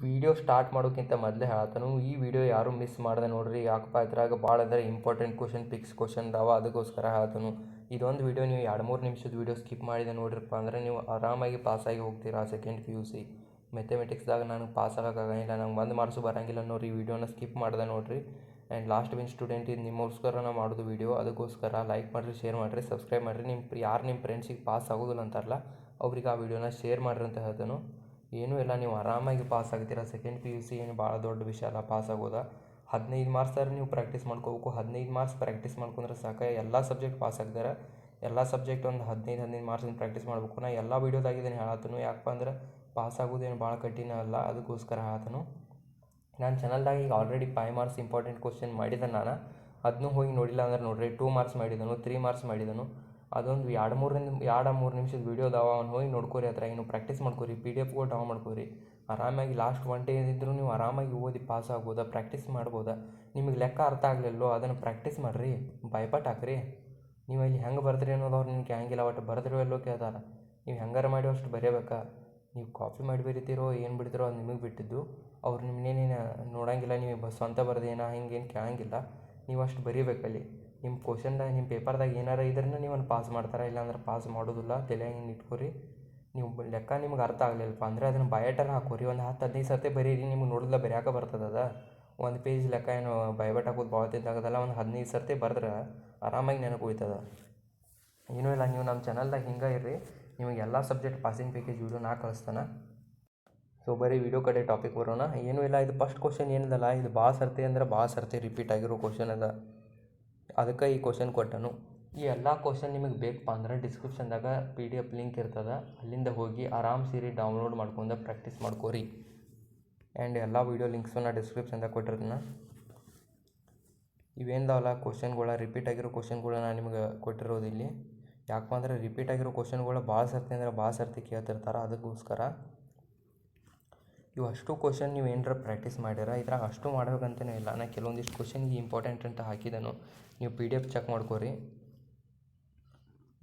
Video start ಮಾಡೋಕ್ಕಿಂತ ಮೊದಲೇ ಹೇಳತ್ತನು, ಈ ವಿಡಿಯೋ ಯಾರು ಮಿಸ್ ಮಾಡಿದೆ ನೋಡ್ರಿ, ಯಾಕಪ್ಪ ಇದ್ರಾಗ ಭಾಳ ಅದರ ಇಂಪಾರ್ಟೆಂಟ್ ಕ್ವಶನ್ ಪಿಕ್ಸ್ ಕ್ವಶನ್ ಅದಾವ, ಅದಕ್ಕೋಸ್ಕರ ಹೇಳ್ತಾನು ಇದೊಂದು ವಿಡಿಯೋ ನೀವು ಎರಡು ಮೂರು ನಿಮಿಷದ ವಿಡಿಯೋ ಸ್ಕಿಪ್ ಮಾಡಿದೆ ನೋಡ್ರಪ್ಪ ಅಂದರೆ ನೀವು ಆರಾಮಾಗಿ ಪಾಸಾಗಿ ಹೋಗ್ತೀರಾ ಸೆಕೆಂಡ್ ಪಿ ಯು ಸಿ ಮೆಥಮೆಟಿಕ್ಸ್ದಾಗ ನಾನು ಪಾಸ್ ಆಗೋಕ್ಕಾಗಂಗಿಲ್ಲ ನಂಗೆ ಒಂದು ಮಾರ್ಕ್ಸು ಬರೋಂಗಿಲ್ಲ ನೋಡ್ರಿ ಈ ವಿಡಿಯೋನ ಸ್ಕಿಪ್ ಮಾಡಿದೆ ನೋಡ್ರಿ. ಆ್ಯಂಡ್ ಲಾಸ್ಟ್ ಬಿನ್ ಸ್ಟೂಡೆಂಟ್ ಇದು ನಿಮ್ಮಗೋಸ್ಕರ ನಾವು ಮಾಡೋದು ವಿಡಿಯೋ, ಅದಕ್ಕೋಸ್ಕರ ಲೈಕ್ ಮಾಡಿರಿ ಶೇರ್ ಮಾಡಿರಿ ಸಬ್ಸ್ಕ್ರೈಬ್ ಮಾಡಿರಿ. ನಿಮ್ಮ ಯಾರು ನಿಮ್ಮ ಫ್ರೆಂಡ್ಸಿಗೆ ಪಾಸ್ ಆಗೋದಿಲ್ಲ ಅಂತಾರಲ್ಲ, ಅವ್ರಿಗೆ ಆ ವಿಡಿಯೋನ ಶೇರ್ ಮಾಡಿರಿ ಅಂತ ಹೇಳ್ತಾನು. ಏನೂ ಇಲ್ಲ, ನೀವು ಆರಾಮಾಗಿ ಪಾಸ್ ಆಗ್ತೀರ? ಸೆಕೆಂಡ್ ಪಿ ಯು ಸಿ ಏನು ಭಾಳ ದೊಡ್ಡ ವಿಷಯ ಅಲ್ಲ ಪಾಸ್ ಆಗೋದ. ಹದಿನೈದು ಮಾರ್ಕ್ಸ್ ನೀವು ಪ್ರಾಕ್ಟೀಸ್ ಮಾಡ್ಕೋಬೇಕು. ಹದಿನೈದು ಮಾರ್ಕ್ಸ್ ಪ್ರಾಕ್ಟೀಸ್ ಮಾಡ್ಕೊಂಡ್ರೆ ಸಾಕು? ಎಲ್ಲ ಸಬ್ಜೆಕ್ಟ್ ಪಾಸ್ ಆಗ್ತಾರೆ ಎಲ್ಲ ಸಬ್ಜೆಕ್ಟ್ ಒಂದು ಹದಿನೈದು ಹದಿನೈದು ಮಾರ್ಕ್ಸಿಂದ ಪ್ರಾಕ್ಟೀಸ್ ಮಾಡಬೇಕು. ನಾ ಎಲ್ಲ ವೀಡಿಯೋದಾಗ ಇದನ್ನು ಹೇಳತ್ತನು ಯಾಕಪ್ಪ ಅಂದ್ರೆ ಪಾಸ್ ಆಗೋದೇನು ಭಾಳ ಕಠಿಣ ಅಲ್ಲ, ಅದಕ್ಕೋಸ್ಕರ ಹೇಳತ್ತನು ನಾನು ಚಾನಲ್ದಾಗ ಈಗ already five marks important question ಮಾಡಿದೆ ನಾನು. ಅದನ್ನೂ ಹೋಗಿ ನೋಡಿಲ್ಲ ಅಂದ್ರೆ ನೋಡ್ರಿ ಟೂ ಮಾರ್ಕ್ಸ್ ಮಾಡಿದನು ತ್ರೀ ಮಾರ್ಕ್ಸ್ ಮಾಡಿದನು. ಅದೊಂದು ಎರಡು ಮೂರರಿಂದ ಎರಡು ಮೂರು ನಿಮಿಷದ ವೀಡಿಯೋ ಅದಾವ, ಅವ್ನು ಹೋಗಿ ನೋಡ್ಕೋರಿ ಅದ್ರ ನೀವು ಪ್ರಾಕ್ಟೀಸ್ ಮಾಡ್ಕೋರಿ ಪಿ ಡಿ ಎಫ್ಗಳು ಡೌನ್ ಮಾಡ್ಕೋರಿ. ಆರಾಮಾಗಿ ಲಾಸ್ಟ್ ಒನ್ ಡೇ ಇದ್ದರೂ ನೀವು ಆರಾಮಾಗಿ ಓದಿ ಪಾಸ್ ಆಗ್ಬೋದಾ ಪ್ರಾಕ್ಟೀಸ್ ಮಾಡ್ಬೋದಾ. ನಿಮಗೆ ಲೆಕ್ಕ ಅರ್ಥ ಆಗಲಿಲ್ಲೋ ಅದನ್ನು ಪ್ರಾಕ್ಟೀಸ್ ಮಾಡಿರಿ ಬಾಯ್ಪಾಟ್ ಹಾಕ್ರಿ ನೀವು ಇಲ್ಲಿ ಹೆಂಗೆ ಬರ್ತೀರಿ ಅನ್ನೋದು ಅವ್ರು ನಿಮ್ಗೆ ಹ್ಯಾಂಗಿಲ್ಲ ಒಟ್ಟು ಬರೆದ್ರೋ ಎಲ್ಲೋ ಕೇಳ್ತಾರೆ ನೀವು ಹೆಂಗಾರ ಮಾಡಿ ಅಷ್ಟು ಬರೆಯಬೇಕಾ. ನೀವು ಕಾಪಿ ಮಾಡಿ ಬರಿತೀರೋ, ಏನು ಬಿಡ್ತೀರೋ ಅದು ನಿಮಗೆ ಬಿಟ್ಟಿದ್ದು. ಅವ್ರು ನಿಮ್ಮನ್ನೇನೇನು ನೋಡಂಗಿಲ್ಲ, ನೀವು ಬಸ್ ಸ್ವಂತ ಬರ್ದೇನಾ, ಹಿಂಗೇನು ಕೇಳೋಂಗಿಲ್ಲ. ನೀವು ಅಷ್ಟು ಬರೀಬೇಕಲ್ಲಿ ನಿಮ್ಮ ಕ್ವಶನ್ದಾಗ ನಿಮ್ಮ ಪೇಪರ್ದಾಗ ಏನಾರ ನೀವು ನೀವನ್ನು ಪಾಸ್ ಮಾಡ್ತಾರೆ, ಇಲ್ಲಾಂದ್ರೆ ಪಾಸ್ ಮಾಡೋದಿಲ್ಲ. ತಲೆಯಾಗ ಇಟ್ಕೊರಿ. ನೀವು ಲೆಕ್ಕ ನಿಮ್ಗೆ ಅರ್ಥ ಆಗಲಿಲ್ಲಪ್ಪ ಅಂದರೆ ಅದನ್ನು ಬಯೋಟರ್ ಹಾಕೋರಿ. ಒಂದು ಹತ್ತು ಹದಿನೈದು ಸರ್ತಿ ಬರೀರಿ, ನಿಮ್ಗೆ ನೋಡಿದ್ಲ ಬರೆಯಾಕ ಬರ್ತದದ ಒಂದು ಪೇಜ್ ಲೆಕ್ಕ ಏನು ಬಯೋಬಟ್ ಹಾಕೋದು ಭಾಳ ತಿದ್ದಾಗದಲ್ಲ ಒಂದು ಹದಿನೈದು ಸರ್ತಿ ಬರೆದ್ರೆ ಆರಾಮಾಗಿ ನೆನಪು ಹೋಯ್ತದ. ಏನೂ ಇಲ್ಲ, ನೀವು ನಮ್ಮ ಚಾನಲ್ದಾಗ ಹಿಂಗೆ ಇರ್ರಿ. ನಿಮಗೆ ಎಲ್ಲ ಸಬ್ಜೆಕ್ಟ್ ಪಾಸಿಂಗ್ ಪ್ಯಾಕೇಜ್ ವೀಡಿಯೋ ನಾ ಕಳಿಸ್ತಾನೆ. ಸೊ ಬರೀ ವಿಡಿಯೋ ಕಡೆ ಟಾಪಿಕ್ ಬರೋಣ. ಏನೂ ಇಲ್ಲ, ಇದು ಫಸ್ಟ್ ಕ್ವಶನ್ ಏನಿದಲ್ಲ, ಇದು ಭಾಳ ಸರ್ತಿ ಅಂದ್ರೆ ಭಾಳ ಸರ್ತಿ ರಿಪೀಟ್ ಆಗಿರೋ ಕ್ವಶನ್ ಅದ. ಅದಕ್ಕೆ ಈ ಕ್ವಶನ್ ಕೊಟ್ಟನು. ಈ ಎಲ್ಲ ಕ್ವಶನ್ ನಿಮಗೆ ಬೇಕಪ್ಪ ಅಂದ್ರೆ ಡಿಸ್ಕ್ರಿಪ್ಷನ್ದಾಗ ಪಿ ಡಿ ಎಫ್ ಲಿಂಕ್ ಇರ್ತದೆ. ಅಲ್ಲಿಂದ ಹೋಗಿ ಆರಾಮ್ ಸೀರಿ ಡೌನ್ಲೋಡ್ ಮಾಡ್ಕೊಂಡು ಪ್ರಾಕ್ಟೀಸ್ ಮಾಡ್ಕೋರಿ. ಆ್ಯಂಡ್ ಎಲ್ಲ ವೀಡಿಯೋ ಲಿಂಕ್ಸು ನಾ ಡಿಸ್ಕ್ರಿಪ್ಷನ್ದಾಗ ಕೊಟ್ಟಿರ್ತೀನಿ. ಇವೇನ್ದಾವಲ್ಲ ಕ್ವಶನ್ಗಳ ರಿಪೀಟ್ ಆಗಿರೋ ಕ್ವಶನ್ಗಳು ನಾನು ನಿಮ್ಗೆ ಕೊಟ್ಟಿರೋದು ಇಲ್ಲಿ. ಯಾಕಪ್ಪ ಅಂದ್ರೆ ರಿಪೀಟ್ ಆಗಿರೋ ಕ್ವಶನ್ಗಳು ಭಾಳ ಸರ್ತಿ ಅಂದ್ರೆ ಭಾಳ ಸರ್ತಿ ಕೇಳ್ತಿರ್ತಾರೆ. ಅದಕ್ಕೋಸ್ಕರ ಇವು ಅಷ್ಟು ಕ್ವಶನ್ ನೀವು ಏನಾರ ಪ್ರಾಕ್ಟೀಸ್ ಮಾಡ್ಯಾರ ಇದ್ರಾಗ ಅಷ್ಟು ಮಾಡ್ಬೇಕಂತಲೇ ಇಲ್ಲ. ನಾನು ಕೆಲವೊಂದಿಷ್ಟು ಕ್ವಶನ್ಗೆ ಇಂಪಾರ್ಟೆಂಟ್ ಅಂತ ಹಾಕಿದನು. ನೀವು ಪಿ ಡಿ ಎಫ್ ಚೆಕ್ ಮಾಡ್ಕೋರಿ.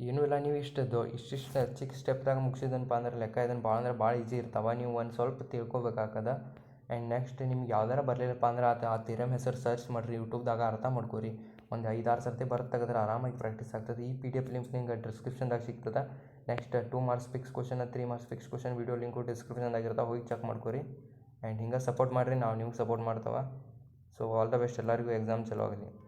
ಏನೂ ಇಲ್ಲ, ನೀವು ಇಷ್ಟು ದೊ, ಇಷ್ಟಿಷ್ಟು ಚಿಕ್ಕ ಸ್ಟೆಪ್ದಾಗ ಮುಗಿಸಿದನಪ್ಪ ಅಂದ್ರೆ ಲೆಕ್ಕ ಇದನ್ನು ಭಾಳ ಅಂದ್ರೆ ಭಾಳ ಈಸಿ ಇರ್ತಾವ. ನೀವು ಒಂದು ಸ್ವಲ್ಪ ತಿಳ್ಕೊಬೇಕಾಗದ. ಆ್ಯಂಡ್ ನೆಕ್ಸ್ಟ್ ನಿಮ್ಗೆ ಯಾವ್ದಾರ ಬರಲಿಲ್ಲಪ್ಪ ಅಂದ್ರೆ ಅದು ಆ ತಿರಮ್ ಹೆಸರು ಸರ್ಚ್ ಮಾಡಿರಿ. ಯೂಟ್ಯೂಬ್ದಾಗ ಅರ್ಥ ಮಾಡ್ಕೋರಿ. ಒಂದು ಐದಾರು ಸರ್ತಿ ಬರ್ತಾಗದ್ರೆ ತೆಗೆದ್ರೆ ಆರಾಮಾಗಿ ಪ್ರಾಕ್ಟೀಸ್ ಆಗ್ತದೆ. ಈ ಪಿ ಡಿ ಎಫ್ ಲಿಂಕ್ ನಿಂಗೆ ಡಿಸ್ಕ್ರಿಪ್ಷನ್ದಾಗ ಸಿಗ್ತದೆ. Next two marks fix question three marks fix question video link ಡಿಸ್ಕ್ರಿಪ್ಷನ್ದಾಗ ಹೋಗಿ ಚೆಕ್ ಮಾಡ್ಕೋರಿ. ಆ್ಯಂಡ್ ಹಿಂಗೆ ಸಪೋರ್ಟ್ ಮಾಡಿರಿ, ನಾವು ನಿಮ್ಗೆ ಸಪೋರ್ಟ್ ಮಾಡ್ತಾವೆ. ಸೊ ಆಲ್ ದ ಬೆಸ್ಟ್ ಎಲ್ಲರಿಗೂ ಎಕ್ಸಾಮ್ ಚಲೋ ಆಗಲಿ.